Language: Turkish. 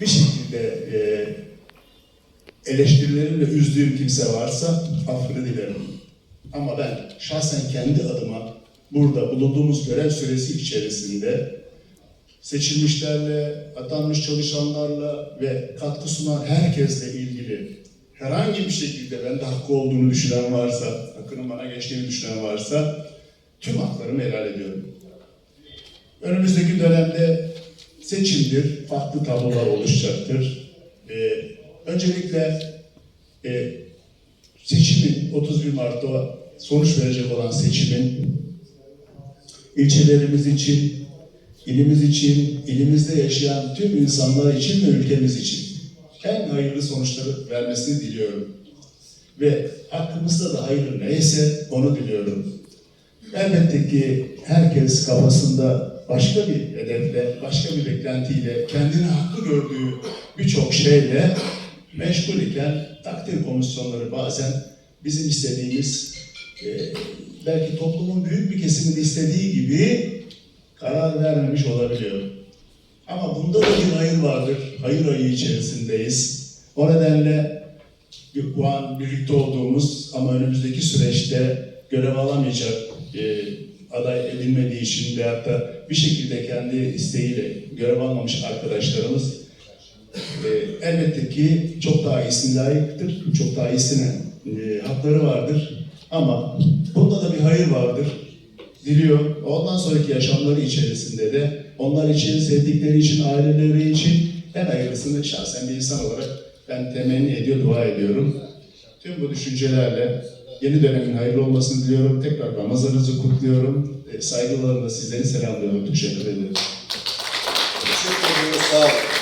bir şekilde e, eleştirilerimle üzdüğüm kimse varsa affını dilerim. Ama ben şahsen kendi adıma burada bulunduğumuz görev süresi içerisinde seçilmişlerle, atanmış çalışanlarla ve katkı sunan herkesle ilgili herhangi bir şekilde bende hakkı olduğunu düşünen varsa, hakkının bana geçtiğini düşünen varsa tüm haklarımı helal ediyorum. Önümüzdeki dönemde seçimdir, farklı tablolar oluşacaktır. Ee, öncelikle e, seçimin 31 Mart'ta sonuç verecek olan seçimin ilçelerimiz için, ilimiz için, ilimizde yaşayan tüm insanlar için ve ülkemiz için en hayırlı sonuçları vermesini diliyorum. Ve hakkımızda da hayırlı neyse onu diliyorum. Elbette ki herkes kafasında başka bir hedefle, başka bir beklentiyle, kendini haklı gördüğü birçok şeyle meşgul iken takdir komisyonları bazen bizim istediğimiz, e, belki toplumun büyük bir kesiminin istediği gibi karar vermemiş olabiliyor. Ama bunda da bir hayır vardır. Hayır ayı içerisindeyiz. O nedenle bu an birlikte olduğumuz ama önümüzdeki süreçte görev alamayacak e, aday edilmediği için veyahut da bir şekilde kendi isteğiyle görev almamış arkadaşlarımız e, elbette ki çok daha iyisine layıktır, çok daha iyisine e, hakları vardır. Ama bunda da bir hayır vardır. Diliyor. Ondan sonraki yaşamları içerisinde de onlar için, sevdikleri için, aileleri için en hayırlısını şahsen bir insan olarak ben temenni ediyor, dua ediyorum. Tüm bu düşüncelerle yeni dönemin hayırlı olmasını diliyorum. Tekrar Ramazanınızı kutluyorum. E, Saygılarımla sizleri selamlıyorum. Teşekkür ederim. Teşekkür ediyoruz. Sağ olun.